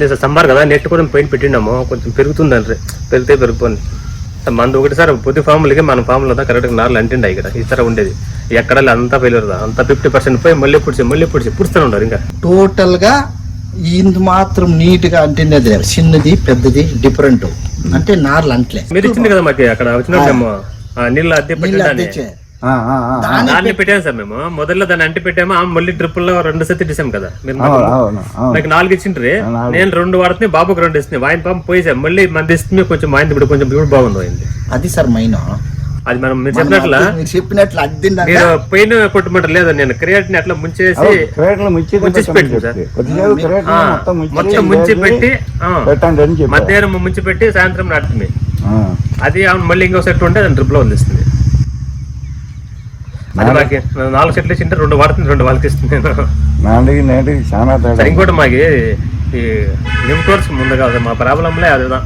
లేదు sir summer కదా net కూడా పెయింట్ పెట్టినాము కొంచెం పెరుగుతుంది అంటే పెరిగితే పెరిగిపోయింది సార్ మంది ఒకటి సార్ ప్రతి ఫామ్లకి మన ఫామ్లో కరెక్ట్గా నాలుగు అంటిండాయి ఇక్కడ ఈ సార్ ఉండేది. ఎక్కడ అంతా ఫెయిల్యూర్ అంతా ఫిఫ్టీ పర్సెంట్ పోయి మళ్ళీ పుడిచి మళ్ళీ పుడిచి పుడుస్తూనే ఉన్నారు ఇంకా. టోటల్గా ఇంత మాత్రం నీట్గా అంటినది లేదు. చిన్నది పెద్దది డిఫరెంట్ అంటే నార్లు అంటలే. మీరు ఇచ్చింది కదా మాకు అక్కడ వచ్చినప్పుడు నీళ్ళ అద్దె దాన్ని పెట్టాము సార్ మేము. మొదల్లో దాన్ని అంటి పెట్టాము ఆ మళ్ళీ ట్రిపుల్లో రెండు సతి తీసాం కదా. మీరు నాకు నాలుగు ఇచ్చిండ్రి. నేను రెండు వాడుతున్నాయి బాబుకి రెండు ఇస్తున్నాయి వాయిన్ పంప్ పోయి మళ్ళీ మంది ఇస్తుంది కొంచెం వాయిన్ ఇప్పుడు కొంచెం ఇప్పుడు బాగుంది అయింది అది సార్ మైన్? అది మనం మీరు చెప్పినట్ల మీరు చెప్పినట్లు అద్దిండ మీరు పైన కొట్టుమంటారు లేదు నేను క్రియేట్ని అట్లా ముంచేసి ముంచేసి పెట్టింది సార్. మొత్తం ముంచి పెట్టి మధ్యాహ్నం ముంచి పెట్టి సాయంత్రం నాటుతుంది ఆ. అది అవును మళ్ళీ ఇంకో సెట్ ఉంటే దాని ట్రిప్లో వదిలిస్తుంది. అది నాలుగు సెట్లు ఇచ్చింటే రెండు వాడుతుంది రెండు వాళ్ళకి ఇస్తుంది. నేను నాటికి నేటికి చాలా తేడా. సరే ఇంకోటి మాకి ఈ నిమ్టోర్స్ ముందు కాదు మా ప్రాబ్లంలే అదేదా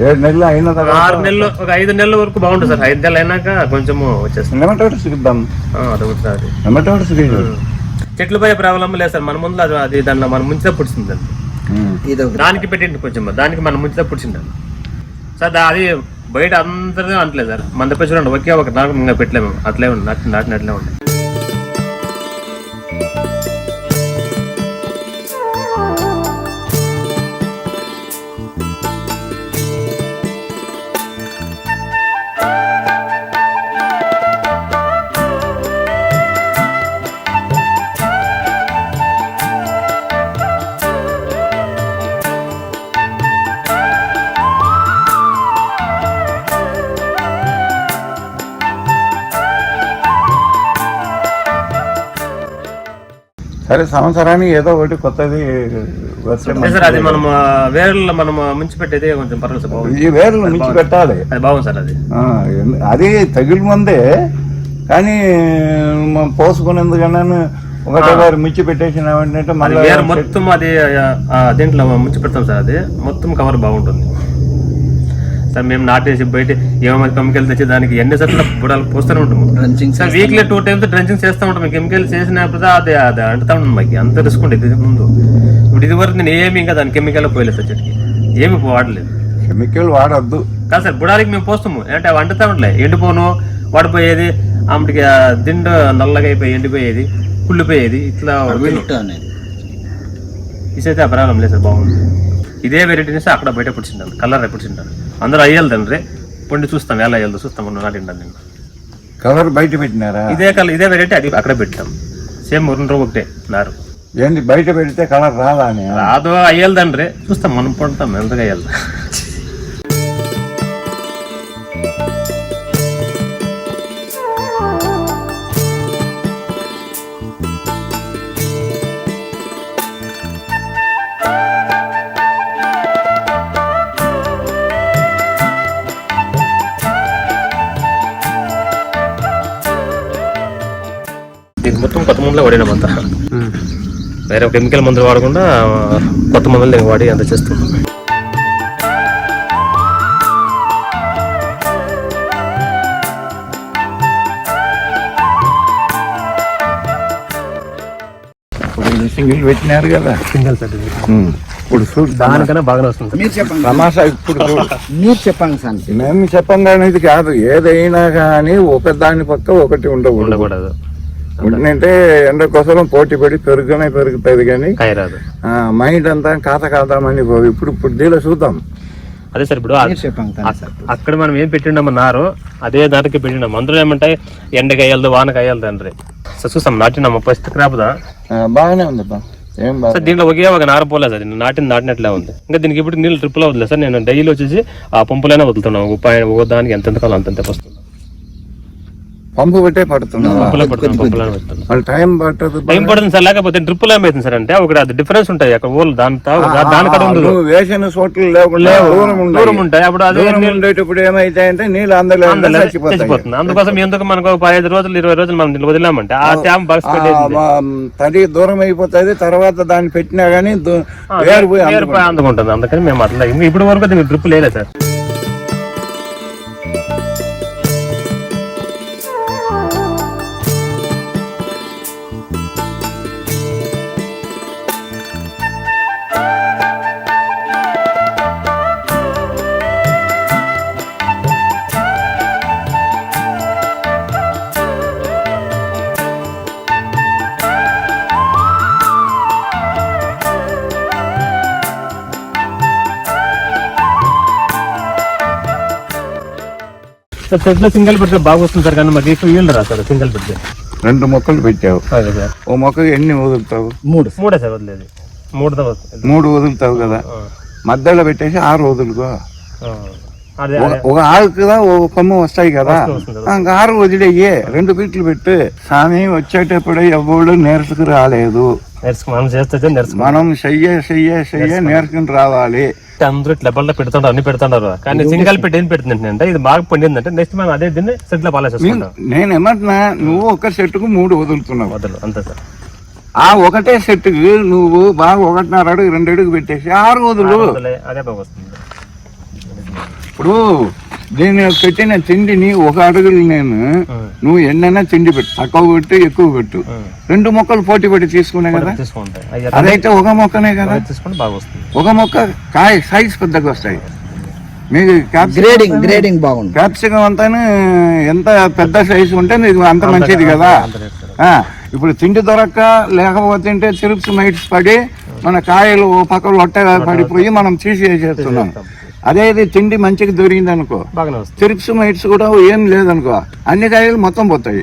ఏడు నెలలు అయిన తర్వాత ఆరు నెలలు ఒక ఐదు నెలల వరకు బాగుంటుంది సార్. ఐదు నెలలు అయినాక కొంచెము వచ్చేస్తుంది. నెమటోడ్స్ ఇద్దాం ఆ, అదొకటి సార్ అది. నెమటోడ్స్ చెట్లు పోయే ప్రాబ్లం లేదు సార్. మన ముందు అది అది దానిలో మనం ముంచితే పుడిచింది అండి ఇది ఒకటి. దానికి పెట్టింది కొంచెం దానికి మనం ముంచితే పుడిచింది సార్ అది బయట అందరినీ అంటలేదు సార్. మన దగ్గర చూడండి ఒకే ఒక నాకు ఇంకా పెట్టలేము. అట్లే ఉంది నాటి నాటినట్లే ఉంది. సరే సంవత్సరానికి ఏదో ఒకటి కొత్తది సార్ అది మనం వేర్లలో మనం ముంచి పెట్టేది కొంచెం ఈ వేర్లు మించి పెట్టాలి. అది బాగుంది సార్ అది. అది తగిలి ముందే కానీ మనం పోసుకునేందుకన్నా ఒకటే వారు మిర్చి పెట్టేసినామంటే మళ్ళీ మొత్తం అది దీంట్లో ముంచి పెడతాం సార్ అది. మొత్తం కవర్ బాగుంటుంది. సార్ మేము నాటేసి బయట ఏమైనా కెమికల్ తెచ్చి దానికి ఎన్ని సార్లు బుడాలు పోస్తూనే ఉంటాము. Drenching sir weekly two times drenching చేస్తూ ఉంటాం. కెమికల్ చేసినప్పుడు అది అది అంటుతా ఉంటాం మాకు అంత రిస్క్ ఉండేది ఇది ముందు. ఇప్పుడు ఇది వరకు నేను ఏమి ఇంకా దాని కెమికల్ పోయలేదు సార్ చెట్టుకి. ఏమి వాడలేదు. కెమికల్ వాడద్దు. కాదు సార్ బుడాలికి మేము పోస్తాము. అంటే అవి అంటుతా ఉండలే. ఎండిపోను వాడిపోయేది ఆమెకి ఆ దిండు నల్లగా అయిపోయి ఎండిపోయేది కుళ్ళిపోయేది ఇట్లా ఇసైతే ఆ ప్రాబ్లం లేదు సార్ బాగుంది. ఇదే వెరైటీని సార్ అక్కడ బయట పుట్టింటాను కలర్ పుట్టింటాను అందరూ అయ్యాలి తండ్రి. పండి చూస్తాం ఎలా అయ్యాలి చూస్తాం మొన్న నాటింటాను నేను కలర్ బయట పెట్టినారా? ఇదే కలర్ ఇదే వెరైటీ అది అక్కడ పెట్టాం. సేమ్ రెండు రోజు ఒకటే నారు. ఏంటి బయట పెడితే కలర్ రాదా అని? రాదు అయ్యాలి తండ్రి. చూస్తాం మనం పడతాం ఎంతగా అయ్యాలి. మొత్తం కొత్త మందులే వాడినాం అంతా వేరే కెమికల్ మందులు వాడకుండా కొత్త మందులు దీనికి వాడి అంత చేస్తున్నాం. ఇప్పుడు సింగిల్ పెట్టినారు కదా. సింగల్. ఇప్పుడు దానికన్నా బాగానే వస్తుంది. మీరు చెప్పండి. తమాషా ఇప్పుడు. మీరు చెప్పండి సార్. మేము చెప్పం కానీ ఇది కాదు. ఏదైనా కానీ ఒక దాని పక్క ఒకటి ఉండకూడదు. అంటే ఎండ కోసం పోటీ పడి పెరుగునే పెరుగుతుంది కానీ మైండ్ అంతా కాత కాదామని. ఇప్పుడు ఇప్పుడు దీనిలో చూద్దాం. అదే సార్ ఇప్పుడు అక్కడ మనం ఏం పెట్టిండము నారు? అదే దానికి పెట్టినాం అందులో ఏమంటాయి? ఎండకాయలదు వానకాయలదు తండ్రి సార్ చూస్తాం నాటినాము ఫస్ట్ క్రాప్దా ఆ, బాగానే ఉంది బా ఏం బాగా సార్ దీంట్లో ఒకే ఒక నార పోలేదు సార్. నేను నాటిన నాటినట్లే ఉంది. ఇంకా దీనికి ఇప్పుడు నీళ్ళు ట్రిప్పులో వదిలేదు సార్. నేను డైలీ వచ్చేసి ఆ పంపులైనా వదులుతున్నాను ఒక దానికి ఎంత కాలం అంతంత వస్తుంది. పంపు పెట్టే పెడుతున్నాను వాళ్ళు టైం పట్టదు టైం పడుతుంది సార్ లేకపోతే ట్రిప్పులు ఏమైతుంది సార్ అంటే ఒకటి అది డిఫరెన్స్ ఉంటాయి అక్కడ ఓళ్ళు దాంతో దాని కడ ఉండదు. నువ్వు వేసిన చోట్ల దూరం ఉంటాయి. అప్పుడు అదే నీళ్ళు చచ్చిపోతుంది అందుకోసం ఎందుకు మనకు ఒక పదిహేను రోజులు ఇరవై రోజులు మనం వదిలామంటే ఆ అవుతుంది మా తడి దూరం అయిపోతుంది తర్వాత దాన్ని పెట్టినా గానీ వేరు అందుకుంటుంది. అందుకని మేము అట్లా ఇప్పుడు వరకు దీనికి డ్రిప్ లేదు సార్. సార్ చెట్లు సింగిల్ పెడితే బాగా వస్తుంది సార్ కానీ మాకు ఎక్కువ వీళ్ళు రా సార్ సింగిల్ పెడితే రెండు మొక్కలు పెట్టావు. అదే సార్. ఓ మొక్కకి ఎన్ని వదులుతావు? మూడు. మూడే సార్ వదిలేదు. వస్తుంది. మూడు వదులుతావు కదా. మధ్యలో పెట్టేసి ఆరు వదులుకో. ఒక- ఒక ఆరు కదా ఒక కొమ్మ వస్తాయి కదా. ఇంకా ఆరు వదిలేయ్యే రెండు ఫీట్లు పెట్టు. స్వామి వచ్చేటప్పుడు ఎవడు నేర్చుకు రాలేదు. మనం చేస్తే మనం చెయ్యే చెయ్యే చెయ్యే నేర్చుకుని రావాలి. అందరూ ఇట్లా బల్ల పెడుతుంటారు అన్ని పెడుతుంటారు కానీ సింగిల్ పెట్టి ఏం పెడుతుంది అంటే ఇది బాగా పండిందంటే నెక్స్ట్ మనం అదే దీన్ని సెట్లో పాలేసేసుకుంటాం నేను ఏమంటున్నా నువ్వు ఒక చెట్టుకు మూడు వదులుతున్నావు. వదలు అంతే సార్. ఆ ఒకటే చెట్టుకు నువ్వు బాగా ఒకటిన్నర అడుగు రెండు అడుగు పెట్టేసి ఆరు వదులు. వదిలే, అదే బాగా వస్తుంది. ఇప్పుడు దీని పెట్టిన తిండిని ఒక అడుగులు నేను నువ్వు ఎన్నైనా తిండి పెట్టు. తక్కువ పెట్టు ఎక్కువ పెట్టు. రెండు మొక్కలు పోటీ పెట్టి తీసుకునే కదా? అదైతే ఒక మొక్కనే కదా? తీసుకుంటే బాగా వస్తుంది. ఒక మొక్క కాయ సైజ్ పెద్దగా వస్తాయి. మీకు క్యాప్సి గ్రేడింగ్ గ్రేడింగ్ బాగుంది క్యాప్సికం అంతా ఎంత పెద్ద సైజు ఉంటే మీకు అంత మంచిది కదా? ఇప్పుడు తిండి దొరక్క లేకపోతే చిరుప్స్ మైట్స్ పడి మన కాయలు ఓ పక్క లొట్టగా పడిపోయి మనం తీసేసేస్తున్నాం. అదే తిండి మంచిగా దొరికింది అనుకో చిరుప్స్ మైట్స్ కూడా ఏం లేదనుకో. అన్ని కాయలు మొత్తం పోతాయి.